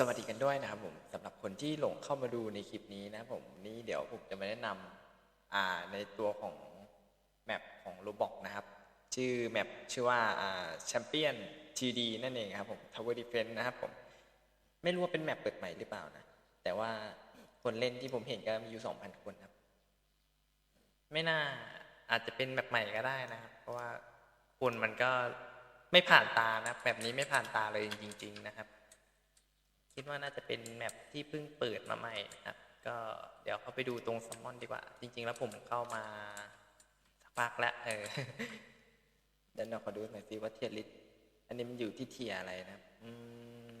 สวัสดีกันด้วยนะครับผมสำหรับคนที่หลงเข้ามาดูในคลิปนี้นะครับผมนี่เดี๋ยวผมจะมาแนะนำอ่าในตัวของแมปของ Roblox นะครับ ชื่อแมปชื่อว่าอ่าแชมเปี้ยน TD นั่นเองครับผม Tower Defense นนะครับผมไม่รู้ว่าเป็นแมปเปิดใหม่หรือเปล่านะ แต่ว่าคนเล่นที่ผมเห็นก็มีอยู่ 2,000 คนครับ ไม่น่าอาจจะเป็นแมปใหม่ก็ได้นะครับ เพราะว่าคนมันก็ไม่ผ่านตานะแบบนี้ไม่ผ่านตาเลยจริง ๆ นะครับ คิดว่าน่าจะเป็นแมปที่เพิ่งเปิดมาใหม่นะครับก็เดี๋ยวเข้าไปดูตรงซัมมอนดีกว่า จริง ๆ แล้วผมเข้ามาสักพักแล้วเออเดี๋ยวเราขอดูหน่อยสิว่าเทียร์ลิสอันนี้มันอยู่ที่เทียอะไรนะอืม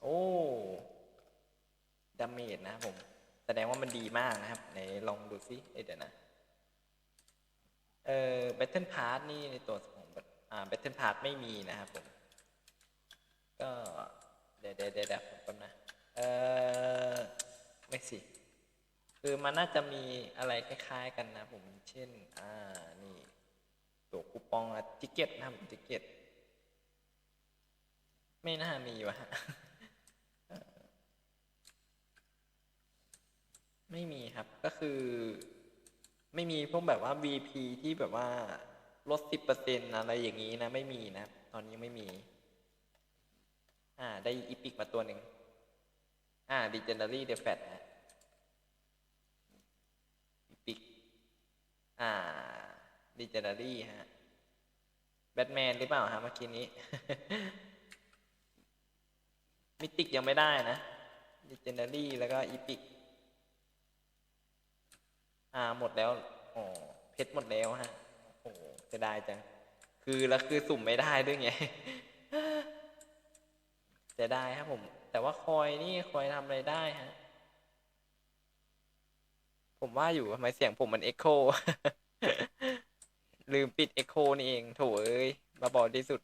โอ้ดาเมจนะครับผม แสดงว่ามันดีมากนะครับไหนลองดูซิเเดี๋ยวนะเอ่อ Battle Pass นี่ในตัวของอ่า Battle Pass ไม่มีนะครับผม ก็เดี๋ยวเดี๋ยวเดี๋ยวผมก่อนนะเออไม่สิ คือมันน่าจะมีอะไรคล้าย ๆ กันนะผมเช่น อ่านี่ตัวคูปองอะติเก็ตนะครับติเก็ตไม่น่ามีวะฮะไม่มีครับก็คือ ไม่มีพวกแบบว่า VP ที่แบบว่าลดสิบเปอร์เซ็นอะไรอย่างนี้นะ ไม่มีนะ ตอนนี้ไม่มี อ่า ได้อีพิกมาตัวหนึ่งอ่า Legendary d e f a t นะอีพิกอ่า Legendary ฮะแบทแมนหรือเปล่าฮะเมื่อกี้นี้ มิติกยังไม่ได้นะ Legendary แล้วก็อีพิกอ่าหมดแล้วอ๋อเพชรหมดแล้วฮะโอ้โหจะได้จัง คือแล้วคือสุ่มไม่ได้ด้วยไง สียดายครับผม แต่ว่าคอยนี่คอยทำอะไรได้ฮะ ผมว่าอยู่ทำไมเสียงผมมันเอ็กโคลืมปิดเอ็กโคนี่เอง โถเอ้ยบ้าบอที่สุด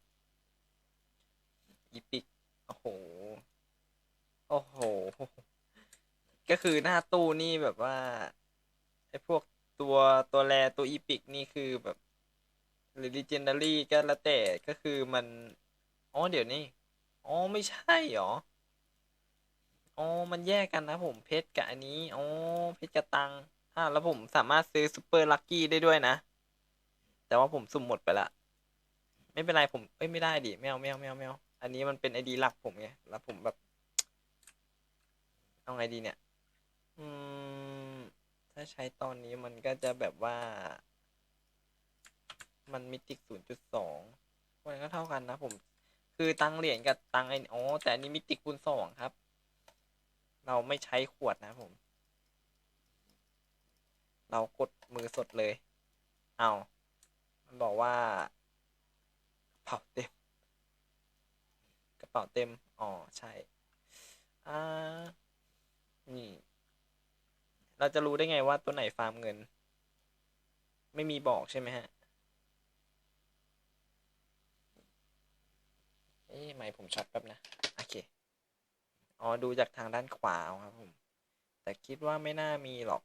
อีปิก โอ้โห โอ้โห ก็คือหน้าตู้นี่แบบว่าไอ้พวกตัวตัวแรตัวอีพิกนี่คือแบบหรือ legendary ก็แล้วแต่ก็คือมัน อ๋อ เดี๋ยวนี้ อ๋อไม่ใช่หรอ อ๋อ มันแยกกันนะผมเพชรกับอันนี้ อ๋อ เพชรกับตังอ่าแล้วผมสามารถซื้อซูเปอร์ลัคกี้ได้ด้วยนะ แต่ว่าผมสุ่มหมดไปละ ไม่เป็นไรผม เอ้ยไม่ได้ดิไม่เอาไม่เอาไม่เอาไม่เอาอันนี้มันเป็นไอดีหลักผมไง แล้วผมแบบ เอาไงดีเนี่ย อืม ถ้าใช้ตอนนี้มันก็จะแบบว่า มันมิติกศูนย์จุดสองมันก็เท่ากันนะผม คือตังเหรียญกับตังไอ้อ๋อแต่อันนี้มิติคูณสองครับ เราไม่ใช้ขวดนะผม เรากดมือสดเลย เอามันบอกว่ากระเป๋าเต็ม กระเป๋าเต็ม อ๋อ ใช่อ่านี่ เราจะรู้ได้ไงว่าตัวไหนฟาร์มเงิน ไม่มีบอกใช่ไหมฮะ อ๊ะไม่ผมช็อตแป๊บนะ โอเค อ๋อ ดูจากทางด้านขวาครับผม แต่คิดว่าไม่น่ามีหรอก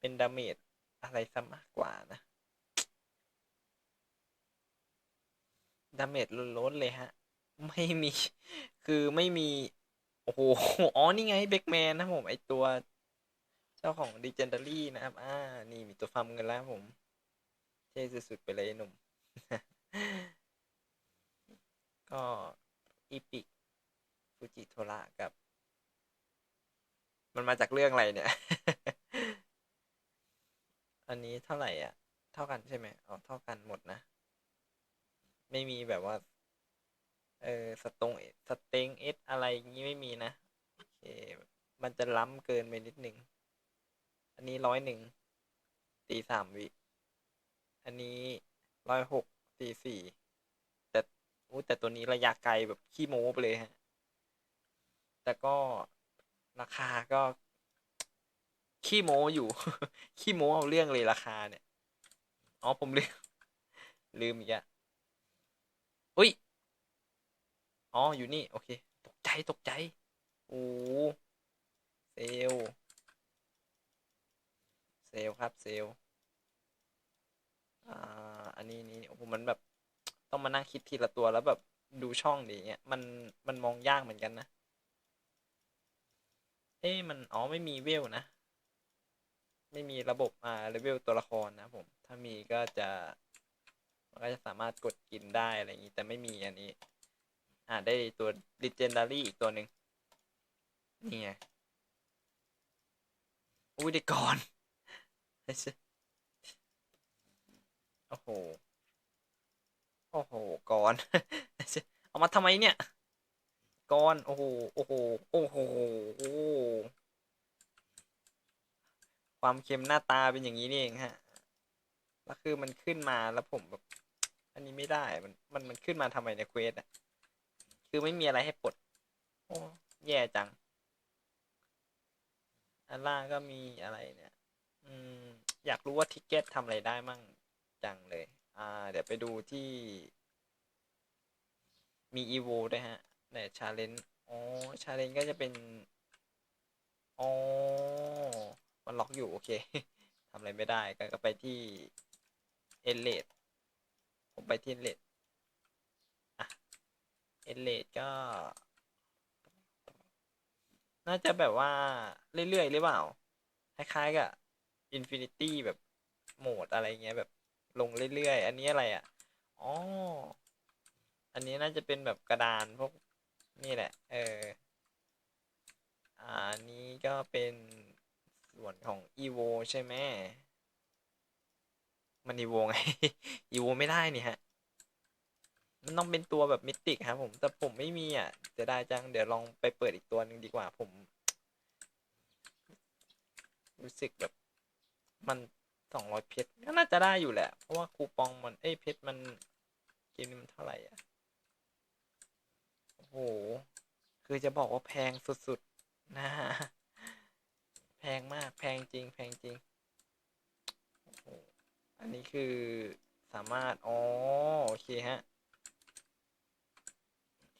เป็นดาเมจอะไรซะมากกว่านะ ดาเมจล้นๆเลยฮะ ไม่มี คือไม่มี โอ้โห อ๋อ นี่ไงเบ k แมนนะผม ไอตัว เจ้าของ Legendary นะครับ อ่า นี่มีตัวฟาร์มเงินแล้วผม เท่สุดๆไปเลยหนุ่ม ก็อีพิกฟูจิโทระกับ มันมาจากเรื่องอะไรเนี่ย อันนี้เท่าไหร่อะ เท่ากันใช่ไหมอ๋อเท่ากันหมดนะ ไม่มีแบบว่า เออสตงสเต็งเอสอะไรอย่างนี้ไม่มีนะโอเคมันจะล้ำเกินไปนิดนึงอันนี้ร้อยหนึ่งตีสามวิ อันนี้ร้อยหกตีสี่ โอ้แต่ตัวนี้ระยะไกลแบบขี้โม้ไปเลยฮะ แต่ก็ราคาก็ ขี้โม้อยู่ ขี้โม้เอาเรื่องเลยราคาเนี่ย อ๋อผมลืม ลืมอีกอะอุ้ย อ๋ออยู่นี่ โอเค ตกใจตกใจ โอ้เซล เซลครับเซล อ่า อันนี้นี่โอ้โหมันแบบ ต้องมานั่งคิดทีละตัวแล้วแบบดูช่องดีเงี้ยมันมันมองยากเหมือนกันนะ เอ้มันอ๋อไม่มีเวลนะ ไม่มีระบบอ่าเลเวลตัวละครนะผม ถ้ามีก็จะมันก็จะสามารถกดกินได้อะไรอย่างนี้ แต่ไม่มีอันนี้ อ่าได้ตัว legendary อีกตัวหนึ่งนี่ไงอุ้ยได้ก่อน โอ้โห โอ้โหก่อน เอามาทำไมเนี่ยก่อนโอ้โหโอ้โหโอ้โหโอ้โหความเค็มหน้าตาเป็นอย่างนี้นี่เองฮะแล้วคือมันขึ้นมาแล้วผมแบบอันนี้ไม่ได้มันมันมันขึ้นมาทำไมในเควสอะคือไม่มีอะไรให้ปลดโอ้แย่จังอันล่างก็มีอะไรเนี่ย อืม อยากรู้ว่าทิกเก็ตทำอะไรได้มั่งจังเลย อ่า เดี๋ยวไปดูที่ มีอีโวด้วยฮะเนี่ชาเลนจ์อ๋อชาเลนจ์ก็จะเป็นอ๋อมันล็อกอยู่ โอเคทำอะไรไม่ได้ก็ไปที่เอเลดผมไปที่เอเลดอะเอเลดก็ น่าจะแบบว่า เรื่อย ๆ หรือเปล่า คล้าย ๆ กับ Infinity แบบโหมดอะไรเงี้ยแบบ ลงเรื่อยๆ อันนี้อะไรอะ อ๋อ อันนี้น่าจะเป็นแบบกระดานพวกนี่แหละ เออ อ่าอันนี้ก็เป็นส่วนของ evo ใช่ไหม มัน evo ไง evo ไม่ได้นี่ฮะ มันต้องเป็นตัวแบบมิติกครับผม แต่ผมไม่มีอะจะได้จัง เดี๋ยวลองไปเปิดอีกตัวหนึ่งดีกว่าผม รู้สึกแบบมัน สองร้อยเพชรก็น่าจะได้อยู่แหละ เพราะว่าคูปองมันเอ้ยเพชรมันเกมนี้มันเท่าไหร่อะโอ้โหคือจะบอกว่าแพงสุดๆนะฮะแพงมากแพงจริง แพงจริงโอ้โหอันนี้คือสามารถอ๋อโอเคฮะ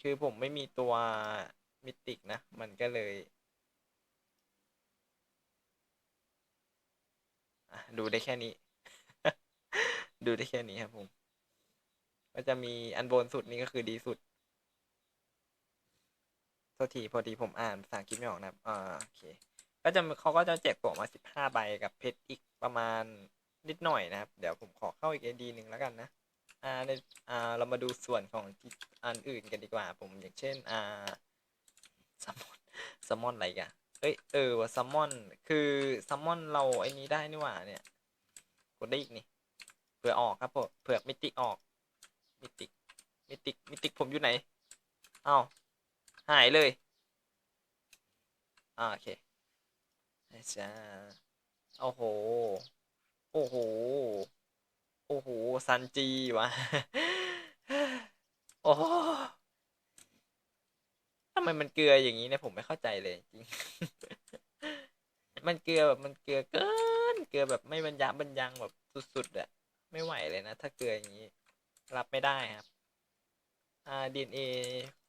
คือผมไม่มีตัวมิติกนะ มันก็เลย อะ ดูได้แค่นี้ ดูได้แค่นี้ครับผม ก็จะมีอันบนสุดนี่ก็คือดีสุดทษทีพอดีผมอ่านภาษาอังกฤษไม่ออกนะครับอ่าโอเค ก็จะเขาก็จะแจกตั๋วมาสิบห้าใบกับเพชรอีกประมาณนิดหน่อยนะครับ เดี๋ยวผมขอเข้าอีกไอดีหนึ่งแล้วกันนะ อ่าในอ่าเรามาดูส่วนของอันอื่นกันดีกว่า ผมอย่างเช่น อ่าซัมอนซัมมอนอะไรกัน เอ้ยเออว่าซัมมอนคือซัมมอนเราไอ้นี้ได้นี่หว่าเนี่ยกดได้อีกนี่เผื่อออกครับผมเผื่อมิติออกมิติมิติมิติผมอยู่ไหนอ้าวหายเลยอ่าโอเคจ้าโอ้โห โอ้โห โอ้โหซันจีวะโอ้ ทำไมมันเกลืออย่างนี้เนี่ยผมไม่เข้าใจเลยจริง มันเกลือแบบมันเกลือเกิน เกลือแบบไม่บรรยะบรรยังแบบสุดๆอะไม่ไหวเลยนะ ถ้าเกลืออย่างนี้ รับไม่ได้ครับ อ่า DNA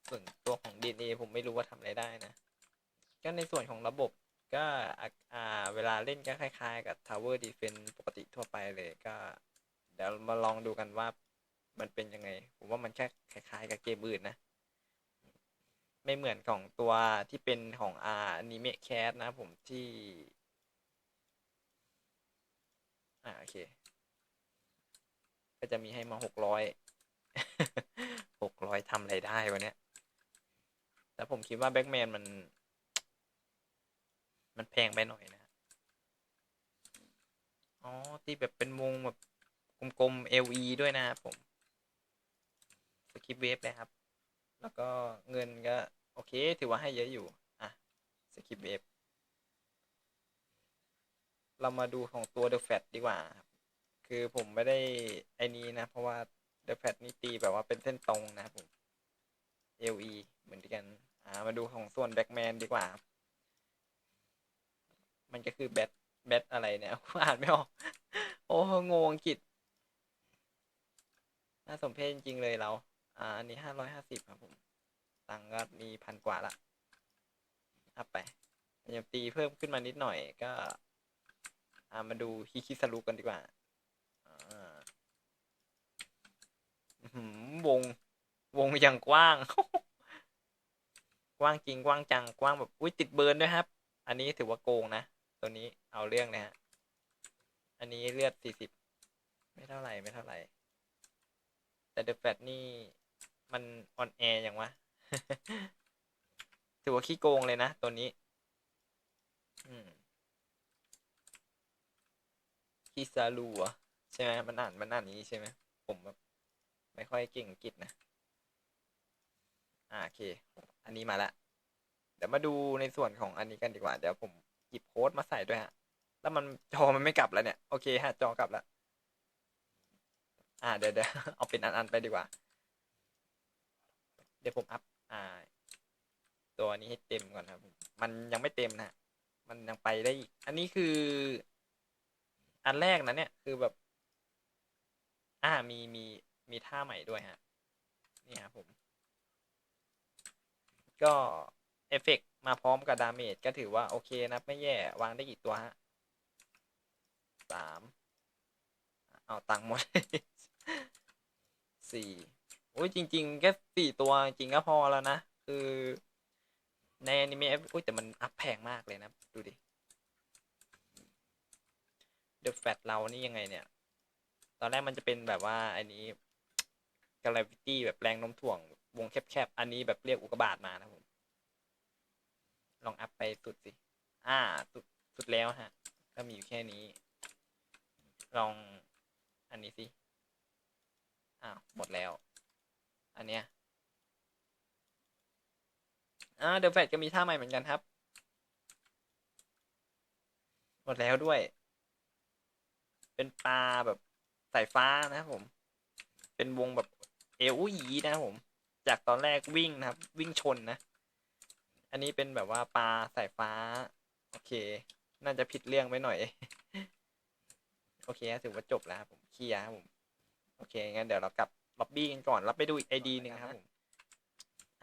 ส่วนตัวของ DNA ผมไม่รู้ว่าทำอะไรได้นะ ก็ในส่วนของระบบก็อ่าเวลาเล่นก็คล้ายๆ กับ Tower Defense ปกติทั่วไปเลยก็ เดี๋ยวมาลองดูกันว่ามันเป็นยังไง ผมว่ามันแค่คล้ายๆ กับเกมอื่นนะ ไม่เหมือนของตัวที่เป็นของอานิเมะแคสนะผมที่ อ่าโอเค ก็จะมีให้มาหกร้อยหกร้อยทำอะไรได้วะเนี้ยแต่ผมคิดว่าแบ็กแมนมัน มันแพงไปหน่อยนะ อ๋อ ที่แบบเป็นวงแบบกลมๆ LE ด้วยนะครับผมสกิปเวฟเลยครับ แล้วก็เงินก็ โอเค ถือว่าให้เยอะอยู่ อะสกิปเวฟเรามาดูของตัว The Fat ดีกว่าครับคือผมไม่ได้ไอ้นี้นะ เพราะว่า The Fat นี่ตีแบบว่าเป็นเส้นตรงนะครับผม LE เหมือนกัน อ่า มาดูของส่วนแบ็กแมนดีกว่า มันก็คือแบทแบทอะไรเนี่ยอ่านไม่ออก โอ้งงอังกฤษน่าสมเพชจริงเลยเรา อ่า อันนี้ห้าร้อยห้าสิบครับผม ตังก็มีพันกว่าละอัพไปยังตีเพิ่มขึ้นมานิดหน่อยก็ามาดูฮิคิสรุกันดีกว่าวง วงอย่างกว้าง กว้างจริงกว้างจังกว้างแบบอุ้ยติดเบิร์นด้วยครับ อันนี้ถือว่าโกงนะ ตัวนี้เอาเรื่องนะฮะ อันนี้เลือดสี่สิบไม่เท่าไหร่ไม่เท่าไหร่ แต่เดอะแฟตนี่มันออนแอร์อย่างวะ ถือว่าขี้โกงเลยนะ ตัวนี้ อืมคิซาลูเหรอใช่ไหมมันอ่านมันอ่านงนี้ใช่ไหมผมแบบไม่ค่อยเก่งอังกฤษนะ อ่าโอเค อันนี้มาละ เดี๋ยวมาดูในส่วนของอันนี้กันดีกว่า เดี๋ยวผมหยิบโค้ดมาใส่ด้วยฮะ แล้วมันจอมันไม่กลับแล้วเนี่ย โอเคฮะ จอกลับแล้ว อ่าเดี๋ยวเดี๋ยวเอาเป็นอัน ๆ ไปดีกว่า เดี๋ยวผมอัพ อ่า ตัวนี้ให้เต็มก่อนครับ มันยังไม่เต็มนะมันยังไปได้อีก อันนี้คือ อันแรกนะเนี่ย คือแบบ อ่ามีมีมีท่าใหม่ด้วยฮะ นี่ครับผม ก็เอฟเฟกมาพร้อมกับดาเมจก็ถือว่าโอเคนะไม่แย่วางได้กี่ตัวฮะสามเอาตังค์หมดสี่ โอ้ยจริง ๆ แค่สี่ตัวจริงก็พอแล้วนะ คือในอนิเมะอุ้ยแต่มันอัพแพงมากเลยนะ ดูดิเดอะแฟตเรานี่ยังไงเนี่ย ตอนแรกมันจะเป็นแบบว่าอันนี้ gravity แบบแรงโน้มถ่วง วงแคบๆ อันนี้แบบเรียกอุกบาตมานะผม ลองอัพไปสุดสิ อ่า สุดสุดแล้วฮะ ก็มีอยู่แค่นี้ ลองอันนี้สิ อ้าว หมดแล้ว อันเนี้ยอ่าเดอะแฟตก็มีท่าใหม่เหมือนกันครับ หมดแล้วด้วย เป็นปลาแบบสายฟ้านะครับผม เป็นวงแบบเอวหยีนะครับผม จากตอนแรกวิ่งนะครับ วิ่งชนนะ อันนี้เป็นแบบว่าปลาสายฟ้า โอเค น่าจะผิดเรื่องไปหน่อย โอเคถือว่าจบแล้วครับผมเคลียร์ครับผม โอเคงั้นเดี๋ยวเรากลับ ล็อบบี้กันก่อนเราไปดูอีกไอดีหนึ่งครับผม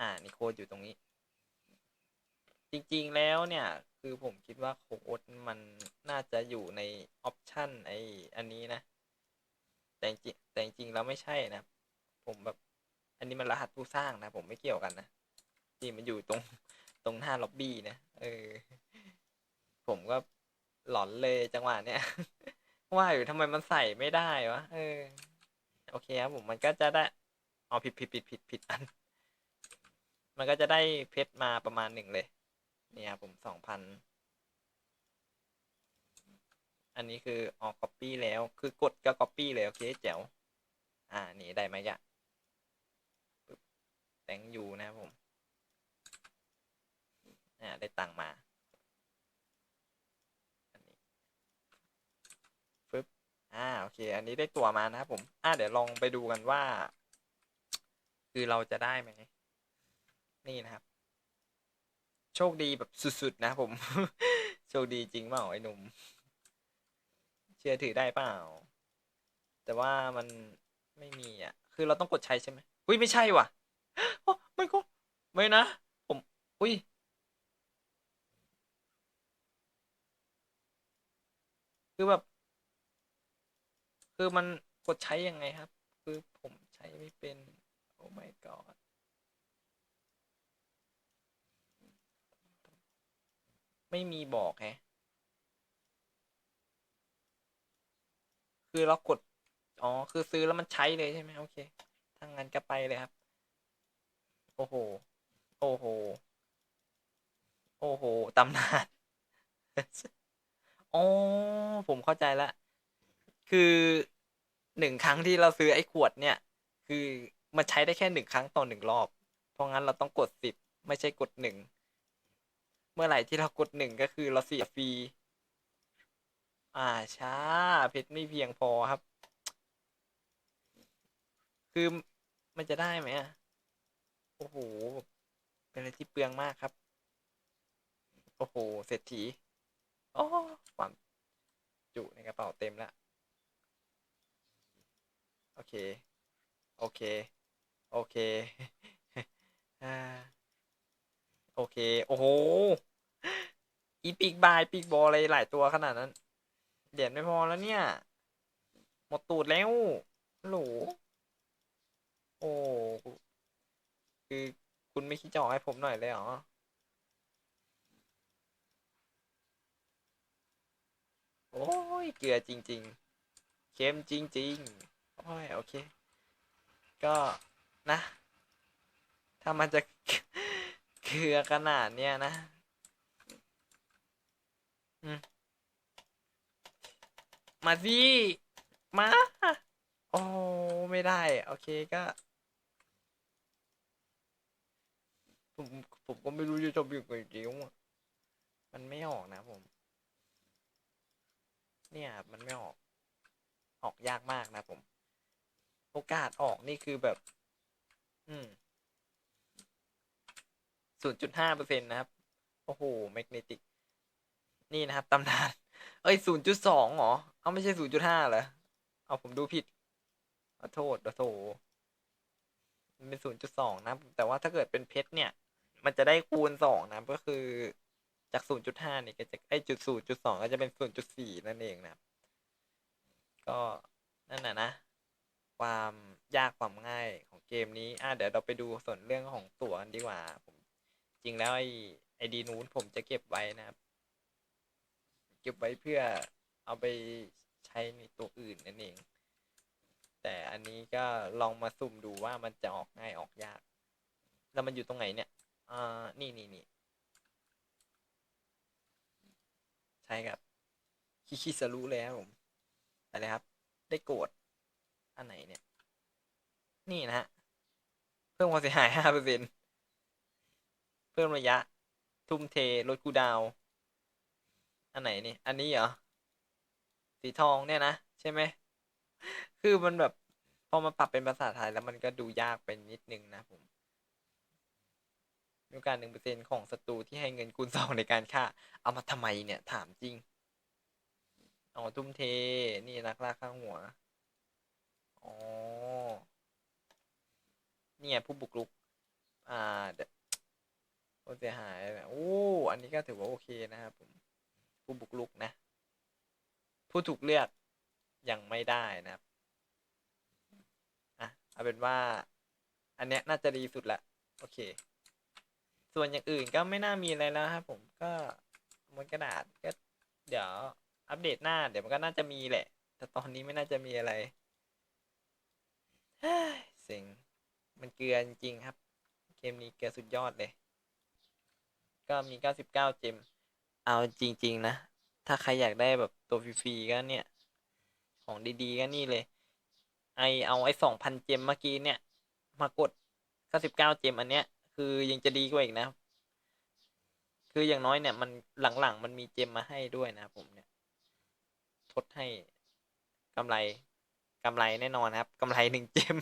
อ่านี่โค้ดอยู่ตรงนี้ จริงๆแล้วเนี่ย คือผมคิดว่าโค้ดมันน่าจะอยู่ในออปชันไออันนี้นะ แต่จริงแต่จริงๆแล้วไม่ใช่นะ ผมแบบ อันนี้มันรหัสผู้สร้างนะ ผมไม่เกี่ยวกันนะที่มันอยู่ตรงตรงหน้าล็อบบี้นะ เออ ผมก็หลอนเลยจังหวะเนี้ยว่าอยู่ทำไมมันใส่ไม่ได้วะ เออ โอเคครับผมมันก็จะได้อ๋อผิดผิดผิดผิดผิดอัน มันก็จะได้เพชรมาประมาณหนึ่งเลยเนี่ยครับผมสองพันอันนี้คือออก copy แล้วคือกดก็ copy เลยโอเคแจ๋วอ่านี่ได้ไหมยะแตงยูนะครับผมอ่าได้ตังมา อันนี้ฟึบ อ่า โอเค อันนี้ได้ตัวมานะครับผม อ่าเดี๋ยวลองไปดูกันว่า คือเราจะได้ไหม นี่นะครับ โชคดีแบบสุดๆ นะผม โชคดีจริงเปล่าไอ้หนุ่ม เชื่อถือได้เปล่า แต่ว่ามันไม่มีอะ คือเราต้องกดใช้ใช่ไหมอุ้ยไม่ใช่ว่ะไม่ก็ไม่นะ ผม อุ้ยคือแบบ คือมันกดใช้ยังไงครับ คือผมใช้ไม่เป็น โอ้ my god ไม่มีบอกแฮะ คือเรากด อ๋อ คือซื้อแล้วมันใช้เลยใช่ไหมโอเคถ้างั้นก็ไปเลยครับ โอ้โห โอ้โห โอ้โหตำนานอ๋อผมเข้าใจละ คือหนึ่งครั้งที่เราซื้อไอ้ขวดเนี่ย คือมันใช้ได้แค่หนึ่งครั้งต่อหนึ่งรอบ เพราะงั้นเราต้องกดสิบไม่ใช่กดหนึ่ง เมื่อไหร่ที่เรากดหนึ่งก็คือเราเสียฟรี อ่าช้า เพชรไม่เพียงพอครับ คือมันจะได้ไหมอะ โอ้โห เป็นอะไรที่เปลืองมากครับ โอ้โห เศรษฐี โอ้ความจุในกระเป๋าเต็มแล้ว โอเค โอเค โอเค โอเค โอ้โห อีปีกบายปีกบอลอะไรหลายตัวขนาดนั้นเหรียญไม่พอแล้วเนี่ย หมดตูดแล้วฮัลโหลโอ้คือคุณไม่คิดจะออกให้ผมหน่อยเลยเหรอโอ้ย เกลือจริง ๆ เค็มจริง ๆ โอ้ยโอเค ก็นะ ถ้ามันจะเกลือขนาดเนี้ยนะ อืมมาสิ มา โอ้ไม่ได้ โอเคก็ ผมผมก็ไม่รู้จะจบอยังไงจริงๆอะมันไม่ออกนะผม เนี่ยมันไม่ออก ออกยากมากนะผม โอกาสออกนี่คือแบบ อืมศูนย์จุดห้าเปอร์เซ็นต์นะครับ โอ้โหแมกเนติก นี่นะครับตำนาน เอ้ยศูนย์จุดสองหรอ เอาไม่ใช่ศูนย์จุดห้าเหรอ เอาผมดูผิดขอโทษขอโทษมันเป็นศูนย์จุดสองนะ แต่ว่าถ้าเกิดเป็นเพชรเนี่ย มันจะได้คูณสองนะ ก็คือจากศูนย์จุดห้าเนี่ยก็จะไอจุดศูนย์จุดสองก็จะเป็นศูนย์จุดสี่นั่นเองนะ ก็นั่นน่ะนะ ความยากความง่ายของเกมนี้ อะเดี๋ยวเราไปดูส่วนเรื่องของตั๋วกันดีกว่า ผม จริงแล้วไอไอดีนู้นผมจะเก็บไว้นะครับ เก็บไว้เพื่อเอาไปใช้ในตัวอื่นนั่นเอง แต่อันนี้ก็ลองมาสุ่มดูว่ามันจะออกง่ายออกยาก แล้วมันอยู่ตรงไหนเนี่ยอ่านี่นี่นี่ใช่ครับคิคิสรู้แล้วผมอะไรครับ ได้โกรธ อันไหนเนี่ย นี่นะฮะ เพิ่มความเสียหายห้าเปอร์เซ็นเพิ่มระยะ ทุ่มเทลดคูดาว อันไหนนี่ อันนี้เหรอ สีทองเนี่ยนะ ใช่ไหม คือมันแบบ พอมาปรับเป็นภาษาไทยแล้วมันก็ดูยากไปนิดนึงนะผมมีโอกาสหนึ่งเปอร์เซ็นของศัตรูที่ให้เงินคูณสองในการฆ่า เอามาทำไมเนี่ย ถามจริงอ๋อทุ่มเท นี่นักล่าข้างหัว อ๋อ เนี่ยผู้บุกรุก อ่าเดผู้เสียหายนะโอ้ อันนี้ก็ถือว่าโอเคนะครับผม ผู้บุกรุกนะ ผู้ถูกเลือกยังไม่ได้นะครับ อะ เอาเป็นว่า อันเนี้ยน่าจะดีสุดละ โอเค ส่วนอย่างอื่นก็ไม่น่ามีอะไรแล้วครับผมก็บนกระดาษก็เดี๋ยวอัปเดตหน้า เดี๋ยวมันก็น่าจะมีแหละ แต่ตอนนี้ไม่น่าจะมีอะไร เฮ้ยงมันเกลือจริงครับ เกมนี้เกลือสุดยอดเลย ก็มี 99 เจม เอาจริง ๆ นะ ถ้าใครอยากได้แบบตัวฟรีๆก็เนี่ย ของดีๆ ก็นี่เลย ไอเอาไอ้2,000 เจมเมื่อกี้เนี่ย มากด 99 เจม อันเนี้ย คือยังจะดีกว่าอีกนะคืออย่างน้อยเนี่ยมันหลังๆ มันมีเจมมาให้ด้วยนะผมเนี่ย ทดให้กำไร กำไรแน่นอนครับกำไรหนึ่งเจม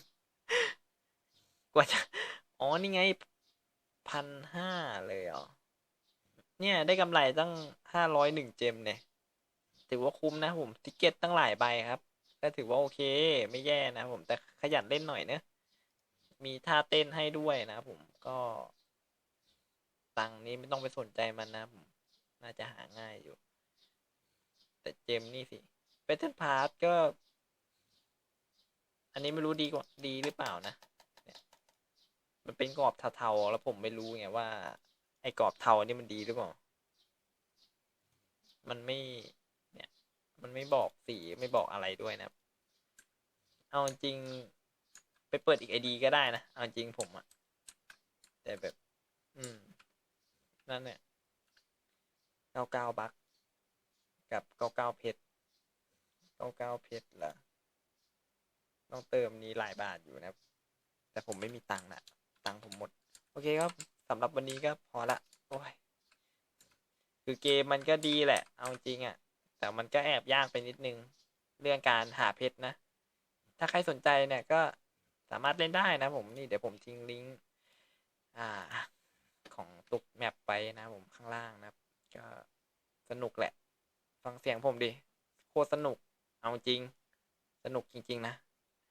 กว่าจะอ๋อนี่ไงพันห้าเลยเหรอเนี่ยได้กำไรตั้งห้าร้อยหนึ่งเจมเนี่ยถือว่าคุ้มนะผมติเก็ตตั้งหลายใบครับ ก็ถือว่าโอเค ไม่แย่นะผมแต่ขยันเล่นหน่อยเนะมีท่าเต้นให้ด้วยนะผมก็ตังนี้ไม่ต้องไปสนใจมันนะผมน่าจะหาง่ายอยู่ แต่เจมนี่สิเ a เท l พาร์ s ก็ อันนี้ไม่รู้ดีกว่าดีหรือเปล่านะเนี่ยมันเป็นกรอบเทาๆแล้วผมไม่รู้ไงว่า ไอ้กรอบเทานี่มันดีหรือเปล่า มันไม่ เนี่ย มันไม่บอกสีไม่บอกอะไรด้วยนะ เอาจริงไปเปิดอีกไอดีก็ได้นะ เอาจริงผมอะแต่แบบ อืม นั่นเนี่ยเก้าเก้าบักกับเก้าเก้าเพชรเก้าเก้าเพชรละ ต้องเติมนี้หลายบาทอยู่นะครับ แต่ผมไม่มีตังค์นะตังค์ผมหมด โอเคครับสำหรับวันนี้ก็พอละโอ้ยคือเกมมันก็ดีแหละ เอาจริงอะ่ะ แต่มันก็แอบยากไปนิดนึง เรื่องการหาเพชรนะ ถ้าใครสนใจเนี่ยก็สามารถเล่นได้นะผมนี่เดี๋ยวผมทิ้งลิงก์อ่า ของตุกแมปไปนะผมข้างล่างนะครับ ก็สนุกแหละ ฟังเสียงผมดิ โคตรสนุก เอาจริง สนุกจริง ๆ นะ